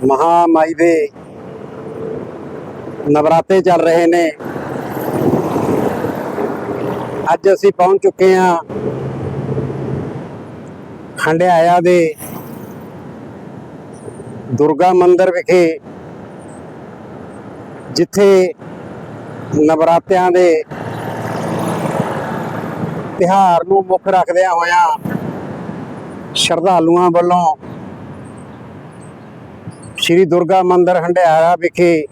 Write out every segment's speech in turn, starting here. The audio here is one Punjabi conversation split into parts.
ਮਹਾਮਾਈ ਦੇ ਨਵਰਾਤੇ ਚੱਲ ਰਹੇ ਨੇ ਅੱਜ ਅਸੀਂ ਪਹੁੰਚ ਚੁੱਕੇ ਹਾਂ ਖੰਡਿਆਇਆ ਦੇ ਦੁਰਗਾ ਮੰਦਿਰ ਵਿਖੇ ਜਿੱਥੇ ਨਵਰਾਤਿਆਂ ਦੇ ਤਿਹਾਰ ਨੂੰ ਮੁੱਖ ਰੱਖਦਿਆਂ ਹੋਇਆਂ ਸ਼ਰਧਾਲੂਆਂ ਵੱਲੋਂ ਸ਼੍ਰੀ ਦੁਰਗਾ ਮੰਦਿਰ ਹੰਡਿਆਇਆ ਵਿਖੇ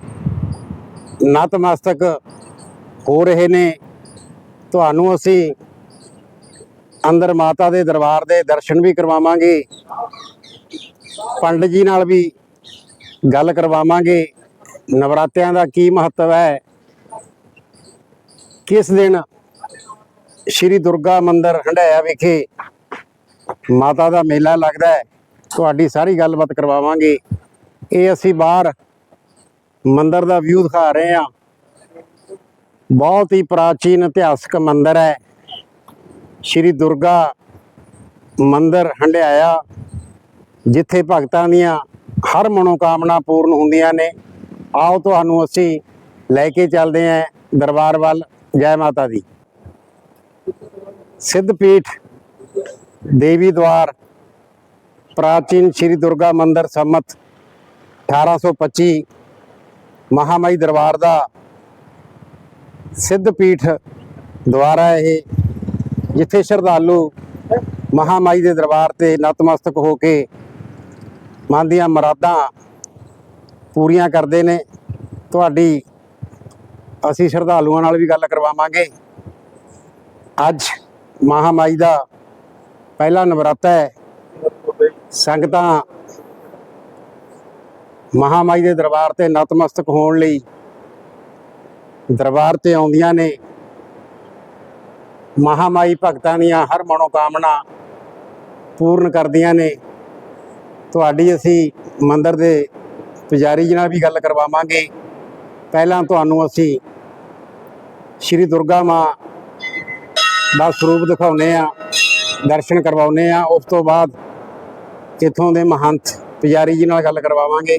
ਨਤਮਸਤਕ ਹੋ ਰਹੇ ਨੇ। ਤੁਹਾਨੂੰ ਅਸੀਂ ਅੰਦਰ ਮਾਤਾ ਦੇ ਦਰਬਾਰ ਦੇ ਦਰਸ਼ਨ ਵੀ ਕਰਵਾਵਾਂਗੇ। ਪੰਡਤ ਜੀ ਨਾਲ ਵੀ ਗੱਲ ਕਰਵਾਵਾਂਗੇ। ਨਵਰਾਤਿਆਂ ਦਾ ਕੀ ਮਹੱਤਵ ਹੈ? ਕਿਸ ਦਿਨ ਸ਼੍ਰੀ ਦੁਰਗਾ ਮੰਦਿਰ ਹੰਡਾਇਆ ਵਿਖੇ ਮਾਤਾ ਦਾ ਮੇਲਾ ਲੱਗਦਾ ਹੈ? ਤੁਹਾਡੀ ਸਾਰੀ ਗੱਲਬਾਤ ਕਰਵਾਵਾਂਗੇ। ਇਹ ਅਸੀਂ ਬਾਹਰ ਮੰਦਰ ਦਾ ਵਿਊ ਦਿਖਾ ਰਹੇ ਹਾਂ। ਬਹੁਤ ਹੀ ਪ੍ਰਾਚੀਨ ਇਤਿਹਾਸਕ ਮੰਦਰ ਹੈ। ਸ਼੍ਰੀ ਦੁਰਗਾ ਮੰਦਰ ਹੰਡਿਆਇਆ, ਜਿੱਥੇ ਭਗਤਾਂ ਦੀਆਂ ਹਰ ਮਨੋਕਾਮਨਾ ਪੂਰਨ ਹੁੰਦੀਆਂ ਨੇ। ਆਓ ਤੁਹਾਨੂੰ ਅਸੀਂ ਲੈ ਕੇ ਚੱਲਦੇ ਹਾਂ ਦਰਬਾਰ ਵੱਲ। ਜੈ ਮਾਤਾ ਦੀ। ਸਿੱਧਪੀਠ ਦੇਵੀ ਦਵਾਰ ਪ੍ਰਾਚੀਨ ਸ਼੍ਰੀ ਦੁਰਗਾ ਮੰਦਰ ਸੰਮਤ 1825 ਮਹਾਮਾਈ ਦਰਬਾਰ ਦਾ ਸਿੱਧ ਪੀਠ ਦੁਆਰਾ ਇਹ, ਜਿੱਥੇ ਸ਼ਰਧਾਲੂ ਮਹਾਮਾਈ ਦੇ ਦਰਬਾਰ ਤੇ ਨਤਮਸਤਕ ਹੋ ਕੇ ਮਨ ਦੀਆਂ ਮੁਰਾਦਾਂ ਪੂਰੀਆਂ ਕਰਦੇ ਨੇ। ਤੁਹਾਡੀ ਅਸੀਂ ਸ਼ਰਧਾਲੂਆਂ ਨਾਲ ਵੀ ਗੱਲ ਕਰਵਾਵਾਂਗੇ। ਅੱਜ ਮਹਾਮਾਈ ਦਾ ਪਹਿਲਾ ਨਵਰਾਤਾ ਹੈ। ਸੰਗਤਾਂ ਮਹਾਮਾਈ ਦੇ ਦਰਬਾਰ ਤੇ ਨਤਮਸਤਕ ਹੋਣ ਲਈ ਦਰਬਾਰ ਤੇ ਆਉਂਦੀਆਂ ਨੇ। ਮਹਾਮਾਈ ਭਗਤਾਂ ਦੀਆਂ ਹਰ ਮਨੋਕਾਮਨਾ ਪੂਰਨ ਕਰਦੀਆਂ ਨੇ। ਤੁਹਾਡੀ ਅਸੀਂ ਮੰਦਰ ਦੇ ਪੁਜਾਰੀ ਜੀ ਨਾਲ ਵੀ ਗੱਲ ਕਰਵਾਵਾਂਗੇ। ਪਹਿਲਾਂ ਤੁਹਾਨੂੰ ਅਸੀਂ ਸ਼੍ਰੀ ਦੁਰਗਾ ਮਾਂ ਦਾ ਸਰੂਪ ਦਿਖਾਉਨੇ ਆ ਦਰਸ਼ਨ ਕਰਵਾਉਨੇ ਆ ਉਸ ਤੋਂ ਬਾਅਦ ਇੱਥੋਂ ਦੇ ਮਹੰਤ ਪੁਜਾਰੀ ਜੀ ਨਾਲ ਗੱਲ ਕਰਵਾਵਾਂਗੇ।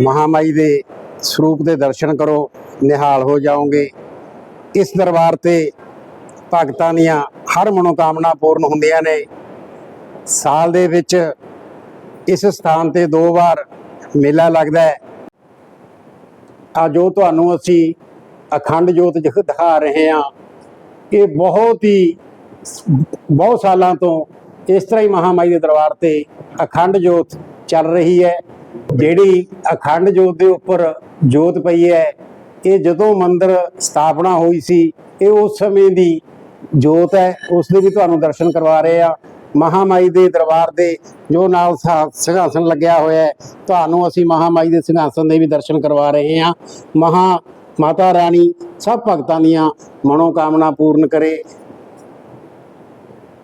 ਮਹਾਮਾਈ ਦੇ ਸਰੂਪ ਦੇ ਦਰਸ਼ਨ ਕਰੋ, ਨਿਹਾਲ ਹੋ ਜਾਓਗੇ। ਇਸ ਦਰਬਾਰ ਤੇ ਭਗਤਾਂ ਦੀਆਂ ਹਰ ਮਨੋਕਾਮਨਾ ਪੂਰਨ ਹੁੰਦੀਆਂ ਨੇ। ਸਾਲ ਦੇ ਵਿੱਚ ਇਸ ਸਥਾਨ ਤੇ ਦੋ ਵਾਰ ਮੇਲਾ ਲੱਗਦਾ ਹੈ। ਆ ਜੋ ਤੁਹਾਨੂੰ ਅਸੀਂ ਅਖੰਡ ਜੋਤ ਦਿਖ- ਦਿਖਾ ਰਹੇ ਹਾਂ, ਇਹ ਬਹੁਤ ਹੀ ਬਹੁਤ ਸਾਲਾਂ ਤੋਂ ਇਸ ਤਰ੍ਹਾਂ ਹੀ ਮਹਾਮਾਈ ਦੇ ਦਰਬਾਰ ਤੇ ਅਖੰਡ ਜੋਤ ਚੱਲ ਰਹੀ ਹੈ। ਜਿਹੜੀ ਅਖੰਡ ਜੋਤ ਦੇ ਉੱਪਰ ਜੋਤ ਪਈ ਹੈ, ਇਹ ਜਦੋਂ ਮੰਦਿਰ ਸਥਾਪਨਾ ਹੋਈ ਸੀ, ਇਹ ਉਸ ਸਮੇਂ ਦੀ ਜੋਤ ਹੈ। ਉਸ ਦੇ ਵੀ ਤੁਹਾਨੂੰ ਦਰਸ਼ਨ ਕਰਵਾ ਰਹੇ ਆ ਮਹਾਮਾਈ ਦੇ ਦਰਬਾਰ ਦੇ ਜੋ ਨਾਲ ਸਾ- ਸਿੰਘਾਸਨ ਲੱਗਿਆ ਹੋਇਆ ਹੈ, ਤੁਹਾਨੂੰ ਅਸੀਂ ਮਹਾਮਾਈ ਦੇ ਸਿੰਘਾਸਨ ਦੇ ਵੀ ਦਰਸ਼ਨ ਕਰਵਾ ਰਹੇ ਹਾਂ। ਮਹਾ, ਮਾਤਾ ਰਾਣੀ ਸਭ ਭਗਤਾਂ ਦੀਆਂ ਮਨੋਕਾਮਨਾ ਪੂਰਨ ਕਰੇ।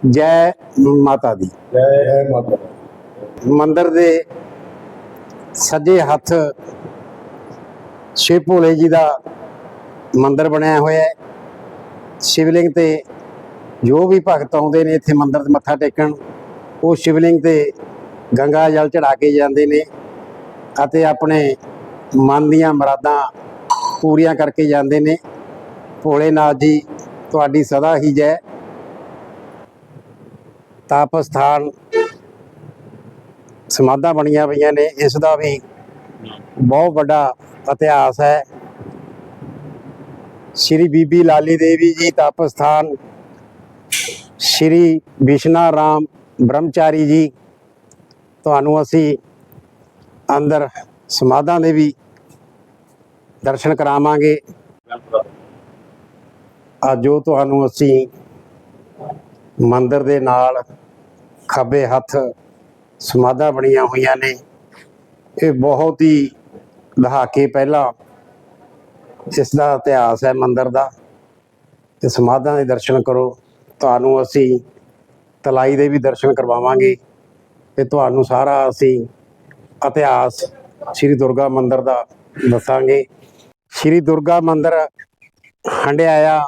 ਜੈ ਮਾਤਾ ਦੀ। ਜੈ ਮਾਤਾ ਮੰਦਿਰ ਦੇ ਸੱਜੇ ਹੱਥ ਸ਼ਿਵ ਭੋਲੇ ਜੀ ਦਾ ਮੰਦਿਰ ਬਣਿਆ ਹੋਇਆ ਹੈ। ਸ਼ਿਵਲਿੰਗ ਤੇ ਜੋ ਵੀ ਭਗਤ ਆਉਂਦੇ ਨੇ ਇੱਥੇ ਮੰਦਿਰ ਤੇ ਮੱਥਾ ਟੇਕਣ ਉਹ ਸ਼ਿਵਲਿੰਗ ਤੇ ਗੰਗਾ ਜਲ ਚੜਾ ਕੇ ਜਾਂਦੇ ਨੇ ਅਤੇ ਆਪਣੇ ਮਨ ਦੀਆਂ ਮੁਰਾਦਾਂ ਪੂਰੀਆਂ ਕਰਕੇ ਜਾਂਦੇ ਨੇ। ਭੋਲੇਨਾਥ ਜੀ ਤੁਹਾਡੀ ਸਦਾ ਹੀ ਜੈ। ਤਪ ਸਥਾਨ ਸਮਾਧਾਂ ਬਣੀਆਂ ਪਈਆਂ ਨੇ, ਇਸ ਦਾ ਵੀ ਬਹੁਤ ਵੱਡਾ ਇਤਿਹਾਸ ਹੈ। ਸ਼੍ਰੀ ਬੀਬੀ ਲਾਲੀ ਦੇਵੀ ਜੀ ਤਪ ਸਥਾਨ ਸ਼੍ਰੀ ਵਿਸ਼ਨਾ ਰਾਮ ਬ੍ਰਹਮਚਾਰੀ ਜੀ, ਤੁਹਾਨੂੰ ਅਸੀਂ ਅੰਦਰ ਸਮਾਧਾਂ ਦੇ ਵੀ ਦਰਸ਼ਨ ਕਰਾਵਾਂਗੇ। ਅੱਜ ਜੋ ਤੁਹਾਨੂੰ ਅਸੀਂ ਮੰਦਿਰ ਦੇ ਨਾਲ ਖੱਬੇ ਹੱਥ ਸਮਾਧਾਂ ਬਣੀਆਂ ਹੋਈਆਂ ਨੇ। ਇਹ ਬਹੁਤ ਹੀ ਦਹਾਕੇ ਪਹਿਲਾਂ ਇਸ ਦਾ ਇਤਿਹਾਸ ਹੈ ਮੰਦਰ ਦਾ। ਤੇ ਸਮਾਧਾਂ ਦੇ ਦਰਸ਼ਨ ਕਰੋ। ਤੁਹਾਨੂੰ ਅਸੀਂ ਤਲਾਈ ਦੇ ਵੀ ਦਰਸ਼ਨ ਕਰਵਾਵਾਂਗੇ। ਤੇ ਤੁਹਾਨੂੰ ਸਾਰਾ ਅਸੀਂ ਇਤਿਹਾਸ ਸ੍ਰੀ ਦੁਰਗਾ ਮੰਦਿਰ ਦਾ ਦੱਸਾਂਗੇ। ਸ੍ਰੀ ਦੁਰਗਾ ਮੰਦਿਰ ਹੰਡਿਆਇਆ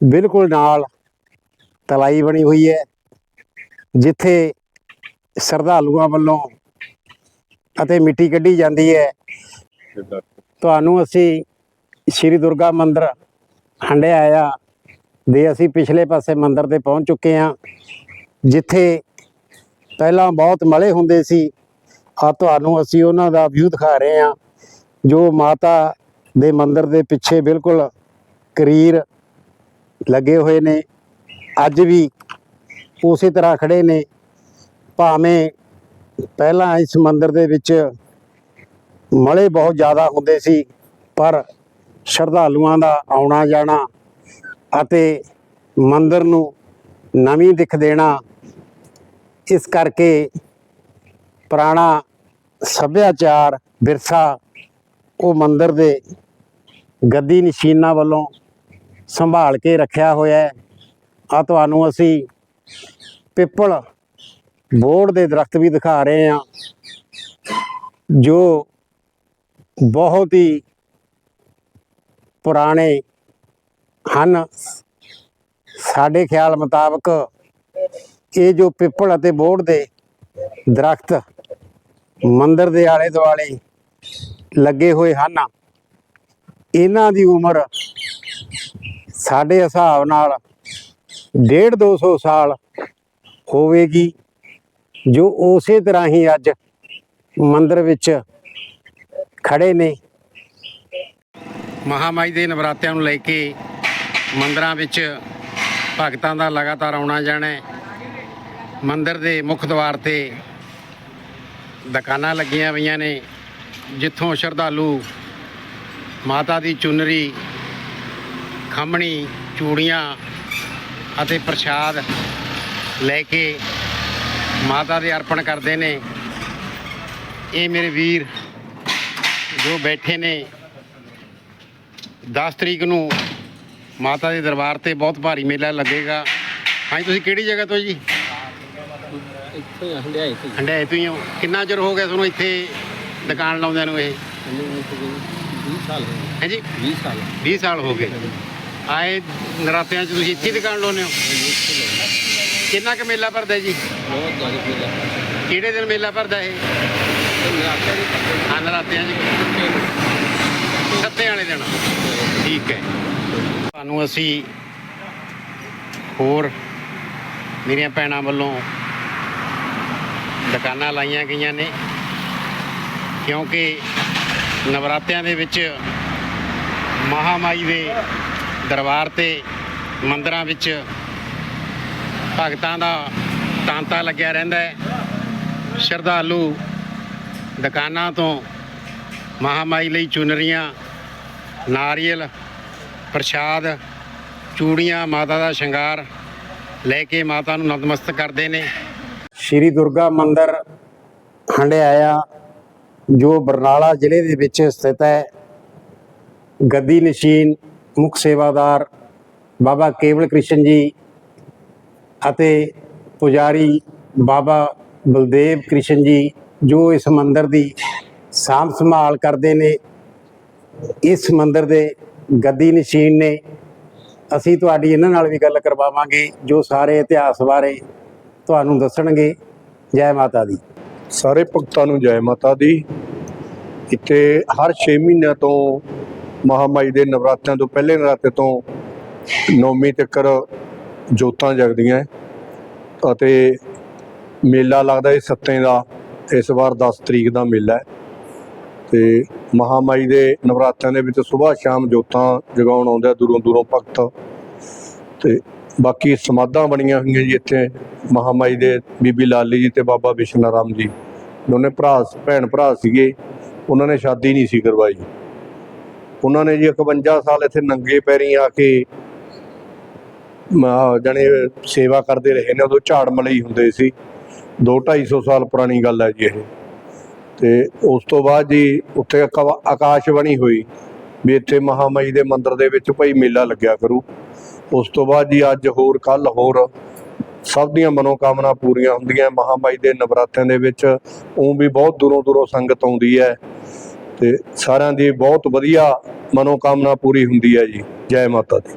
ਬਿਲਕੁਲ ਨਾਲ ਤਲਾਈ ਬਣੀ ਹੋਈ ਹੈ। ਜਿੱਥੇ ਸ਼ਰਧਾਲੂਆਂ ਵੱਲੋਂ ਅਤੇ ਮਿੱਟੀ ਕੱਢੀ ਜਾਂਦੀ ਹੈ। ਤੁਹਾਨੂੰ ਅਸੀਂ ਸ਼੍ਰੀ ਦੁਰਗਾ ਮੰਦਿਰ ਹੰਡਿਆਇਆ ਦੇ ਅਸੀਂ ਪਿਛਲੇ ਪਾਸੇ ਮੰਦਿਰ ਤੇ ਪਹੁੰਚ ਚੁੱਕੇ ਹਾਂ, ਜਿੱਥੇ ਪਹਿਲਾਂ ਬਹੁਤ ਮਲੇ ਹੁੰਦੇ ਸੀ। ਆ ਤੁਹਾਨੂੰ ਅਸੀਂ ਉਹਨਾਂ ਦਾ ਵਿਊ ਦਿਖਾ ਰਹੇ ਹਾਂ, ਜੋ ਮਾਤਾ ਦੇ ਮੰਦਿਰ ਦੇ ਪਿੱਛੇ ਬਿਲਕੁਲ ਕਰੀਰ ਲੱਗੇ ਹੋਏ ਨੇ। ਅੱਜ ਵੀ ਉਸੇ ਤਰ੍ਹਾਂ ਖੜੇ ਨੇ। ਭਾਵੇਂ ਪਹਿਲਾਂ ਇਸ ਮੰਦਿਰ ਦੇ ਵਿੱਚ ਮਲੇ ਬਹੁਤ ਜ਼ਿਆਦਾ ਹੁੰਦੇ ਸੀ, ਪਰ ਸ਼ਰਧਾਲੂਆਂ ਦਾ ਆਉਣਾ ਜਾਣਾ ਅਤੇ ਮੰਦਿਰ ਨੂੰ ਨਵੀਂ ਦਿੱਖ ਦੇਣਾ, ਇਸ ਕਰਕੇ ਪੁਰਾਣਾ ਸੱਭਿਆਚਾਰ ਵਿਰਸਾ ਉਹ ਮੰਦਿਰ ਦੇ ਗੱਦੀ ਨਸ਼ੀਨਾਂ ਵੱਲੋਂ ਸੰਭਾਲ ਕੇ ਰੱਖਿਆ ਹੋਇਆ ਹੈ। ਆ ਤੁਹਾਨੂੰ ਅਸੀਂ ਪਿੱਪਲ ਬੋਰਡ ਦੇ ਦਰਖਤ ਵੀ ਦਿਖਾ ਰਹੇ ਹਾਂ, ਜੋ ਬਹੁਤ ਹੀ ਪੁਰਾਣੇ ਹਨ। ਸਾਡੇ ਖਿਆਲ ਮੁਤਾਬਕ ਇਹ ਜੋ ਪਿੱਪਲ ਅਤੇ ਬੋਰਡ ਦੇ ਦਰਖਤ ਮੰਦਰ ਦੇ ਆਲੇ ਦੁਆਲੇ ਲੱਗੇ ਹੋਏ ਹਨ, ਇਹਨਾਂ ਦੀ ਉਮਰ ਸਾਡੇ ਹਿਸਾਬ ਨਾਲ ਡੇਢ 200 ਸਾਲ ਹੋਵੇਗੀ, ਜੋ ਉਸੇ ਤਰ੍ਹਾਂ ਹੀ ਅੱਜ ਮੰਦਰ ਵਿੱਚ ਖੜੇ ਨੇ। ਮਹਾਮਾਈ ਦੇ ਨਵਰਾਤਿਆਂ ਨੂੰ ਲੈ ਕੇ ਮੰਦਰਾਂ ਵਿੱਚ ਭਗਤਾਂ ਦਾ ਲਗਾਤਾਰ ਆਉਣਾ ਜਾਣਾ ਹੈ। ਮੰਦਿਰ ਦੇ ਮੁੱਖ ਦੁਆਰ ਤੇ ਦੁਕਾਨਾਂ ਲੱਗੀਆਂ ਹੋਈਆਂ ਨੇ, ਜਿੱਥੋਂ ਸ਼ਰਧਾਲੂ ਮਾਤਾ ਦੀ ਚੁਨਰੀ ਖੰਮਣੀ ਚੂੜੀਆਂ ਅਤੇ ਪ੍ਰਸ਼ਾਦ ਲੈ ਕੇ ਮਾਤਾ ਦੇ ਅਰਪਣ ਕਰਦੇ ਨੇ। ਇਹ ਮੇਰੇ ਵੀਰ ਜੋ ਬੈਠੇ ਨੇ। 10 ਤਰੀਕ ਨੂੰ ਮਾਤਾ ਦੇ ਦਰਬਾਰ ਤੇ ਬਹੁਤ ਭਾਰੀ ਮੇਲਾ ਲੱਗੇਗਾ। ਹਾਂਜੀ ਤੁਸੀਂ ਕਿਹੜੀ ਜਗ੍ਹਾ ਤੋਂ ਜੀ? ਇੱਥੇ ਹੰਡਿਆਏ ਤੋਂ ਹੀ। ਹੋ ਕਿੰਨਾ ਚਿਰ ਹੋ ਗਿਆ ਤੁਹਾਨੂੰ ਇੱਥੇ ਦੁਕਾਨ ਲਾਉਂਦਿਆਂ ਨੂੰ ਇਹ? ਮੈਨੂੰ 20 ਸਾਲ ਹੋ ਗਏ। ਹੈ ਜੀ? 20 ਸਾਲ। 20 ਸਾਲ ਹੋ ਗਏ। ਆਏ ਨਰਾਤਿਆਂ 'ਚ ਤੁਸੀਂ ਇੱਥੇ ਹੀ ਦੁਕਾਨ ਲਾਉਂਦੇ ਹੋ? ਕਿੰਨਾ ਕੁ ਮੇਲਾ ਭਰਦਾ ਜੀ? ਬਹੁਤ ਜ਼ਿਆਦਾ ਮੇਲਾ। ਕਿਹੜੇ ਦਿਨ ਮੇਲਾ ਭਰਦਾ ਇਹ? ਹਾਂ ਨਰਾਤਿਆਂ 'ਚ। ਸੱਤੇ ਵਾਲੇ ਦਿਨ। ਠੀਕ ਹੈ। ਤੁਹਾਨੂੰ ਅਸੀਂ ਹੋਰ ਮੇਰੀਆਂ ਭੈਣਾਂ ਵੱਲੋਂ ਦੁਕਾਨਾਂ ਲਾਈਆਂ ਗਈਆਂ ਨੇ ਕਿਉਂਕਿ ਨਵਰਾਤਿਆਂ ਦੇ ਵਿੱਚ ਮਹਾਮਾਈ ਦੇ ਦਰਬਾਰ ਤੇ ਮੰਦਰਾਂ ਵਿੱਚ ਭਗਤਾਂ ਦਾ ਤਾਂਤਾ ਲੱਗਿਆ ਰਹਿੰਦਾ ਹੈ। ਸ਼ਰਧਾਲੂ ਦੁਕਾਨਾਂ ਤੋਂ ਮਹਾਮਾਈ ਲਈ ਚੁਨਰੀਆਂ, ਨਾਰੀਅਲ, ਪ੍ਰਸ਼ਾਦ, ਚੂੜੀਆਂ, ਮਾਤਾ ਦਾ ਸ਼ਿੰਗਾਰ ਲੈ ਕੇ ਮਾਤਾ ਨੂੰ ਨਤਮਸਤਕ ਕਰਦੇ ਨੇ। ਸ਼੍ਰੀ ਦੁਰਗਾ ਮੰਦਿਰ ਹੰਡਿਆਇਆ, ਜੋ ਬਰਨਾਲਾ ਜ਼ਿਲ੍ਹੇ ਦੇ ਵਿੱਚ ਸਥਿਤ ਹੈ, ਗੱਦੀ ਨਸ਼ੀਨ ਮੁੱਖ ਸੇਵਾਦਾਰ ਬਾਬਾ ਕੇਵਲ ਕ੍ਰਿਸ਼ਨ ਜੀ ਅਤੇ ਪੁਜਾਰੀ ਬਾਬਾ ਬਲਦੇਵ ਕ੍ਰਿਸ਼ਨ ਜੀ, ਜੋ ਇਸ ਮੰਦਿਰ ਦੀ ਸਾਂਭ ਸੰਭਾਲ ਕਰਦੇ ਨੇ, ਇਸ ਮੰਦਿਰ ਦੇ ਗੱਦੀ ਨਸ਼ੀਨ ਨੇ, ਅਸੀਂ ਤੁਹਾਡੀ ਇਹਨਾਂ ਨਾਲ ਵੀ ਗੱਲ ਕਰਵਾਵਾਂਗੇ, ਜੋ ਸਾਰੇ ਇਤਿਹਾਸ ਬਾਰੇ ਤੁਹਾਨੂੰ ਦੱਸਣਗੇ। ਜੈ ਮਾਤਾ ਦੀ। ਸਾਰੇ ਭਗਤਾਂ ਨੂੰ ਜੈ ਮਾਤਾ ਦੀ। ਇੱਥੇ ਹਰ 6 ਮਹੀਨਿਆਂ ਤੋਂ ਮਹਾਮਾਈ ਦੇ ਨਵਰਾਤਰਿਆਂ ਤੋਂ ਪਹਿਲੇ ਨਰਾਤੇ ਤੋਂ ਨੌਵੀਂ ਤੱਕ ਜੋਤਾਂ ਜਗਦੀਆਂ ਅਤੇ ਮੇਲਾ ਲੱਗਦਾ ਇਹ ਸੱਤੇ ਦਾ, ਇਸ ਵਾਰ 10 ਤਰੀਕ ਦਾ ਮੇਲਾ ਹੈ। ਤੇ ਮਹਾਮਾਈ ਦੇ ਨਵਰਾਤਿਆਂ ਦੇ ਵਿੱਚ ਸਵੇਰ ਸ਼ਾਮ ਜੋਤਾਂ ਜਗਾਉਣ ਆਉਂਦੇ ਦੂਰੋਂ ਦੂਰੋਂ ਭਗਤ। ਤੇ ਬਾਕੀ ਸਮਾਧਾਂ ਬਣੀਆਂ ਹੋਈਆਂ ਜੀ ਇੱਥੇ ਮਹਾਮਾਈ ਦੇ, ਬੀਬੀ ਲਾਲੀ ਜੀ ਤੇ ਬਾਬਾ ਵਿਸ਼ਨਾ ਰਾਮ ਜੀ। ਦੋਨੇ ਭਰਾ, ਭੈਣ ਭਰਾ ਸੀਗੇ, ਉਹਨਾਂ ਨੇ ਸ਼ਾਦੀ ਨਹੀਂ ਸੀ ਕਰਵਾਈ। ਉਹਨਾਂ ਨੇ ਜੀ 51 ਸਾਲ ਇੱਥੇ ਨੰਗੇ ਪੈਰੀ ਆ ਕੇ ਮ- ਜਾਣੀ ਸੇਵਾ ਕਰਦੇ ਰਹੇ ਨੇ, ਉਦੋਂ ਝਾੜ ਮਲਈ ਹੁੰਦੇ ਸੀ। 2 250 ਸਾਲ ਪੁਰਾਣੀ ਗੱਲ ਹੈ ਜੀ ਇਹ। ਤੇ ਉਸ ਤੋਂ ਬਾਅਦ ਜੀ ਉੱਥੇ ਅਕਾ- ਆਕਾਸ਼ਬਾਣੀ ਹੋਈ ਵੀ ਇੱਥੇ ਮਹਾਮਾਈ ਦੇ ਮੰਦਿਰ ਦੇ ਵਿੱਚ ਭਾਈ ਮੇਲਾ ਲੱਗਿਆ ਕਰੂ। ਉਸ ਤੋਂ ਬਾਅਦ ਜੀ ਅੱਜ ਹੋਰ ਕੱਲ ਹੋਰ ਸਭ ਦੀਆਂ ਮਨੋਕਾਮਨਾ ਪੂਰੀਆਂ ਹੁੰਦੀਆਂ। ਮਹਾਮਾਈ ਦੇ ਨਵਰਾਤਿਆਂ ਦੇ ਵਿੱਚ ਉਹ ਵੀ ਬਹੁਤ ਦੂਰੋਂ ਦੂਰੋਂ ਸੰਗਤ ਆਉਂਦੀ ਹੈ। ਤੇ ਸਾਰਿਆਂ ਦੀ ਬਹੁਤ ਵਧੀਆ ਮਨੋਕਾਮਨਾ ਪੂਰੀ ਹੁੰਦੀ ਹੈ ਜੀ। ਜੈ ਮਾਤਾ ਦੀ।